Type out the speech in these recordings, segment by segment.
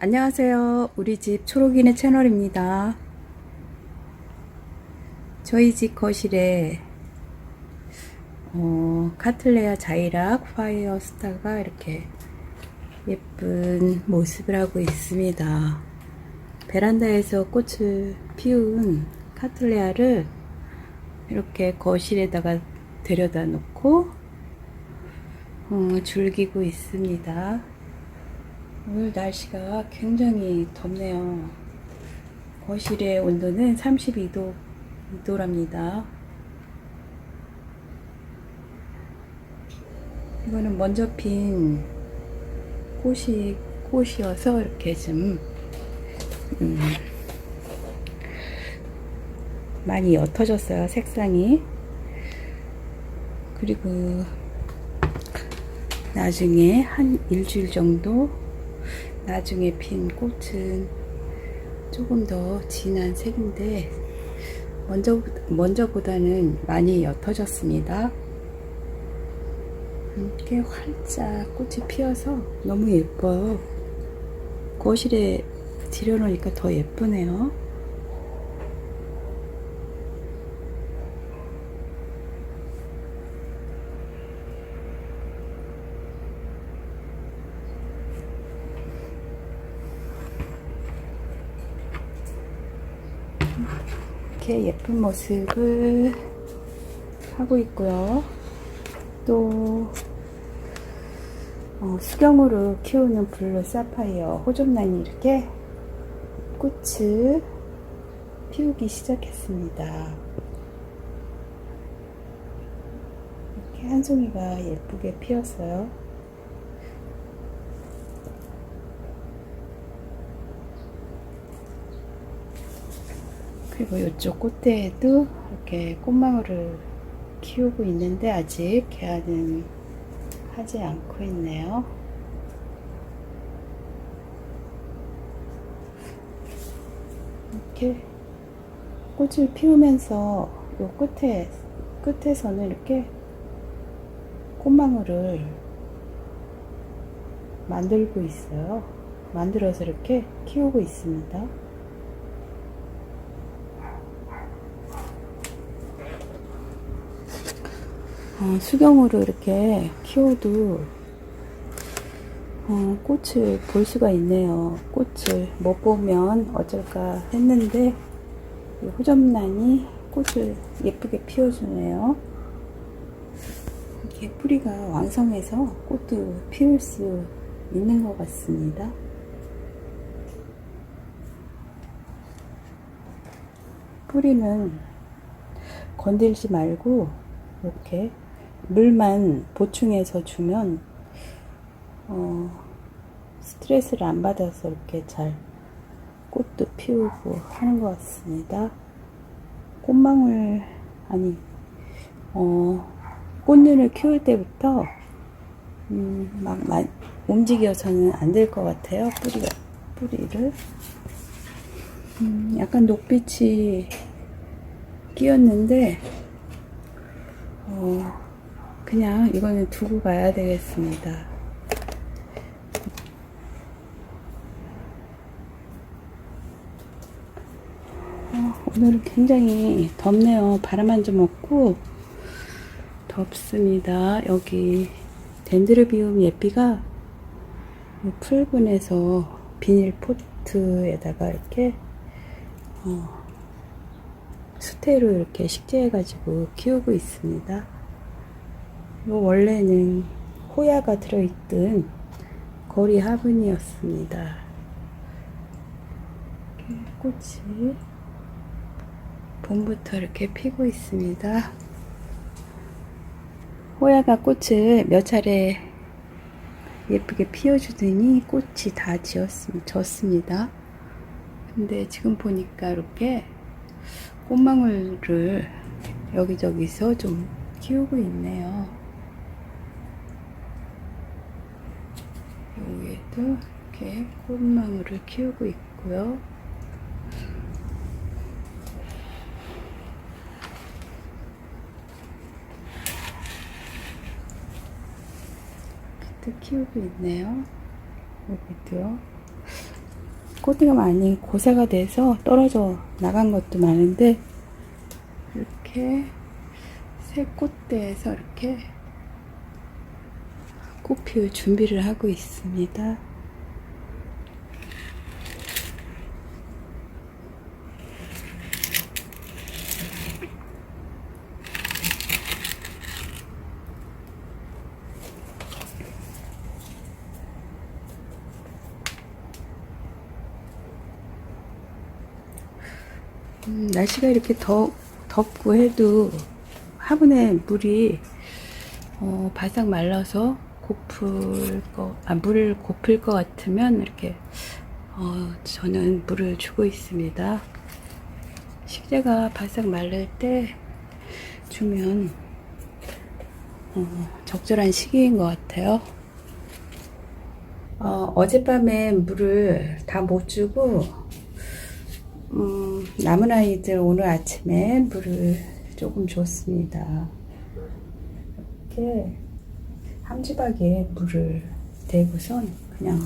안녕하세요. 우리 집 초록이네 채널입니다. 저희 집 거실에 어, 카틀레아 자이락 파이어 스타가 이렇게 예쁜 모습을 하고 있습니다. 베란다에서 꽃을 피운 카틀레아를 이렇게 거실에다가 데려다 놓고 어, 즐기고 있습니다. 오늘 날씨가 굉장히 덥네요. 거실의 온도는 32도, 2도랍니다. 이거는 먼저 핀 꽃이, 꽃이어서 이렇게 좀, 음, 많이 옅어졌어요, 색상이. 그리고 나중에 한 일주일 정도 나중에 핀 꽃은 조금 더 진한 색인데 먼저 먼저보다는 많이 옅어졌습니다. 이렇게 활짝 꽃이 피어서 너무 예뻐요. 거실에 들여놓으니까 더 예쁘네요. 이렇게 예쁜 모습을 하고 있고요. 또 어, 수경으로 키우는 블루 사파이어 호접란이 이렇게 꽃을 피우기 시작했습니다. 이렇게 한 송이가 예쁘게 피었어요. 그리고 이쪽 꽃대에도 이렇게 꽃망울을 키우고 있는데 아직 개화는 하지 않고 있네요. 이렇게 꽃을 피우면서 요 끝에 끝에서는 이렇게 꽃망울을 만들고 있어요. 만들어서 이렇게 키우고 있습니다. 어, 수경으로 이렇게 키워도 어, 꽃을 볼 수가 있네요. 꽃을 못 보면 어쩔까 했는데 이 호접란이 꽃을 예쁘게 피워주네요. 이렇게 뿌리가 왕성해서 꽃도 피울 수 있는 것 같습니다. 뿌리는 건들지 말고 이렇게 물만 보충해서 주면 어, 스트레스를 안 받아서 이렇게 잘 꽃도 피우고 하는 것 같습니다. 꽃망울 아니 어, 꽃눈을 키울 때부터 음, 막, 막 움직여서는 안 될 것 같아요. 뿌리가 뿌리를 음, 약간 녹빛이 끼었는데 어, 그냥 이거는 두고 가야 되겠습니다. 어, 오늘은 굉장히 덥네요. 바람 한 점 없고 덥습니다. 여기 덴드르비움 예삐가 풀분해서 비닐 포트에다가 이렇게 어, 수태로 이렇게 식재해가지고 키우고 있습니다. 요 원래는 호야가 들어있던 거리 화분이었습니다. 꽃이 봄부터 이렇게 피고 있습니다. 호야가 꽃을 몇 차례 예쁘게 피워주더니 꽃이 다 지었습니다. 졌습니다. 근데 지금 보니까 이렇게 꽃망울을 여기저기서 좀 키우고 있네요. 여기에도 이렇게 꽃망울을 키우고 있고요. 또 키우고 있네요. 여기도요. 꽃대가 많이 고사가 돼서 떨어져 나간 것도 많은데 이렇게 새 꽃대에서 이렇게 꽃 피울 준비를 하고 있습니다. 음, 날씨가 이렇게 더, 덥고 해도 화분에 물이 어, 바싹 말라서 고플 거, 아, 물을 고플 것 같으면 이렇게 어, 저는 물을 주고 있습니다. 식재가 바싹 말릴 때 주면 어, 적절한 시기인 것 같아요. 어, 어젯밤에 물을 다 못 주고 음, 남은 아이들 오늘 아침에 물을 조금 줬습니다. 이렇게 함지박에 물을 대고선 그냥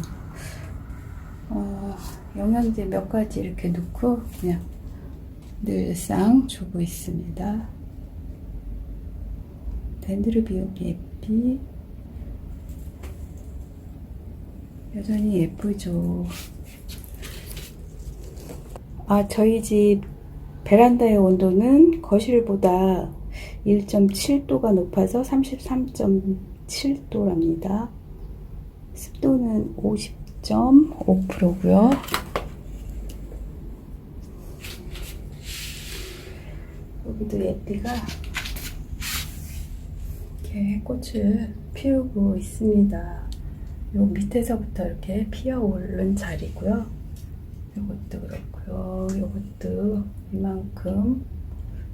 어, 영양제 몇 가지 이렇게 넣고 그냥 늘상 주고 있습니다. 덴드르비움 예삐 여전히 예쁘죠. 아, 저희 집 베란다의 온도는 거실보다 1.7도가 높아서 33.7도랍니다. 습도는 50.5%고요. 여기도 예삐가 이렇게 꽃을 피우고 있습니다. 요 밑에서부터 이렇게 피어오른 자리고요. 요것도 그렇고요. 요것도 이만큼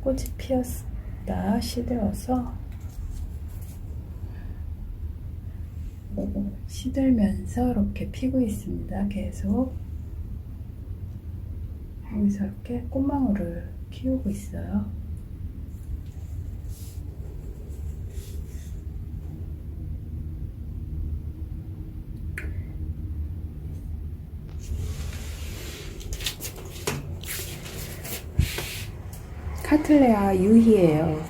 꽃이 피었다 시들어서 시들면서 이렇게 피고 있습니다. 계속 여기서 이렇게 꽃망울을 키우고 있어요. 카틀레아 유희예요.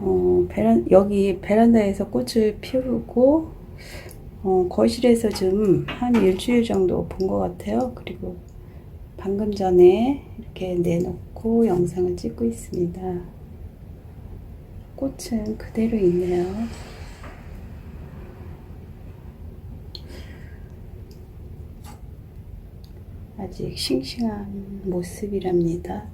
어, 베란, 여기 베란다에서 꽃을 피우고 어, 거실에서 좀 한 일주일 정도 본 것 같아요. 그리고 방금 전에 이렇게 내놓고 영상을 찍고 있습니다. 꽃은 그대로 있네요. 아직 싱싱한 모습이랍니다.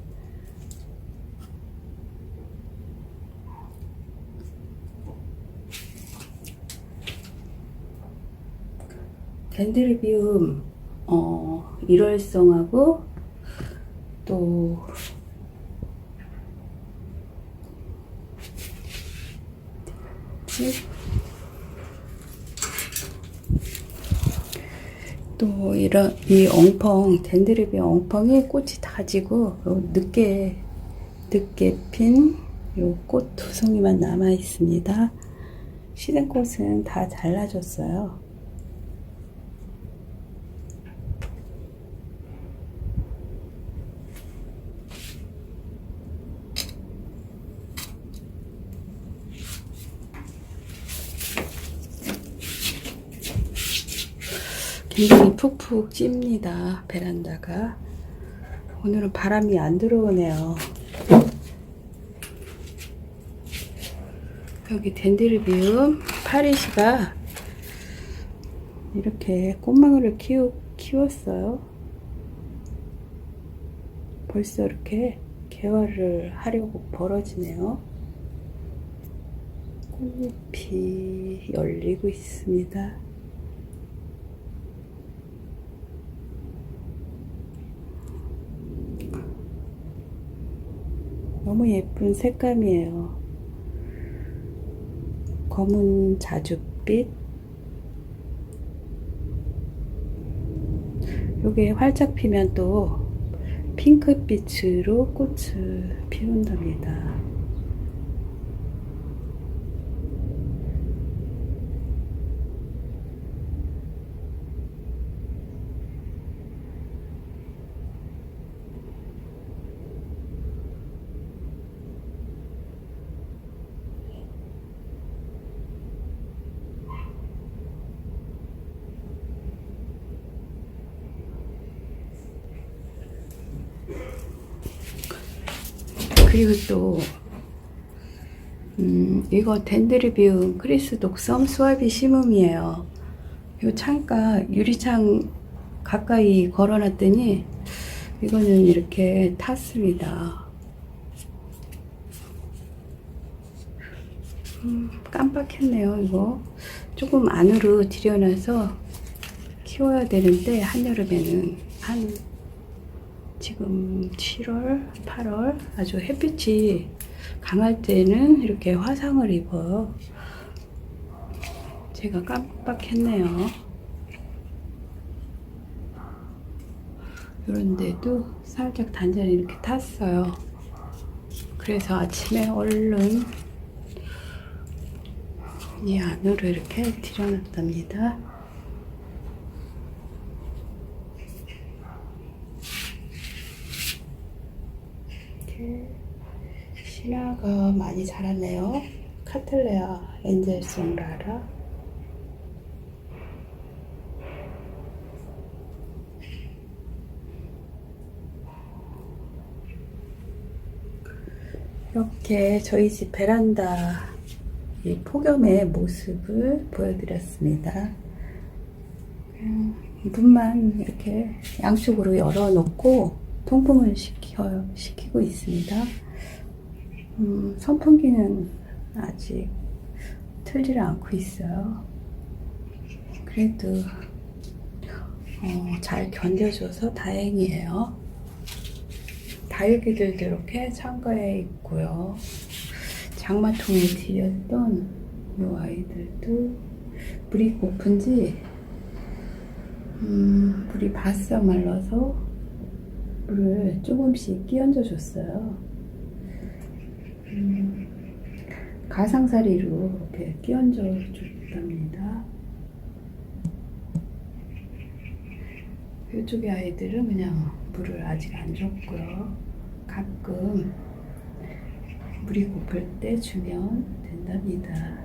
덴드르비움 어, 일월성하고 또? 또 이런 이 엉펑 덴드르비 엉펑이 꽃이 다 지고 요 늦게 늦게 핀 요 꽃 두 송이만 남아 있습니다. 시든 꽃은 다 잘라줬어요. 굉장히 푹푹 찝니다. 베란다가. 오늘은 바람이 안 들어오네요. 여기 덴드르비움 파리시가 이렇게 꽃망울을 키우, 키웠어요. 벌써 이렇게 개화를 하려고 벌어지네요. 꽃잎이 열리고 있습니다. 너무 예쁜 색감이에요. 검은 자줏빛. 요게 활짝 피면 또 핑크빛으로 꽃을 피운답니다. 그리고 또 음, 이거 덴드리비움 크리스 독섬 수아비 심음이에요. 이 창가 유리창 가까이 걸어놨더니 이거는 이렇게 탔습니다. 음, 깜빡했네요, 이거. 조금 안으로 들여놔서 키워야 되는데, 한여름에는 한, 지금 7월, 8월, 아주 햇빛이 강할 때는 이렇게 화상을 입어요. 제가 깜빡했네요. 이런데도 살짝 단전이 이렇게 탔어요. 그래서 아침에 얼른 이 안으로 이렇게 들여놨답니다. 이렇게 신화가 많이 자랐네요. 카틀레아 엔젤송 라라. 이렇게 저희 집 베란다 이 폭염의 모습을 보여드렸습니다. 문만 이렇게 양쪽으로 열어놓고 통풍을 시켜, 시키고 있습니다. 음, 선풍기는 아직 틀지를 않고 있어요. 그래도 어, 잘 견뎌줘서 다행이에요. 다육이들도 이렇게 창가에 있고요. 장마통에 들였던 이 아이들도 물이 고픈지 음, 물이 바싹 말라서 물을 조금씩 끼얹어 줬어요. 음, 가상사리로 이렇게 끼얹어 줬답니다. 이쪽의 아이들은 그냥 물을 아직 안 줬고요. 가끔 물이 고플 때 주면 된답니다.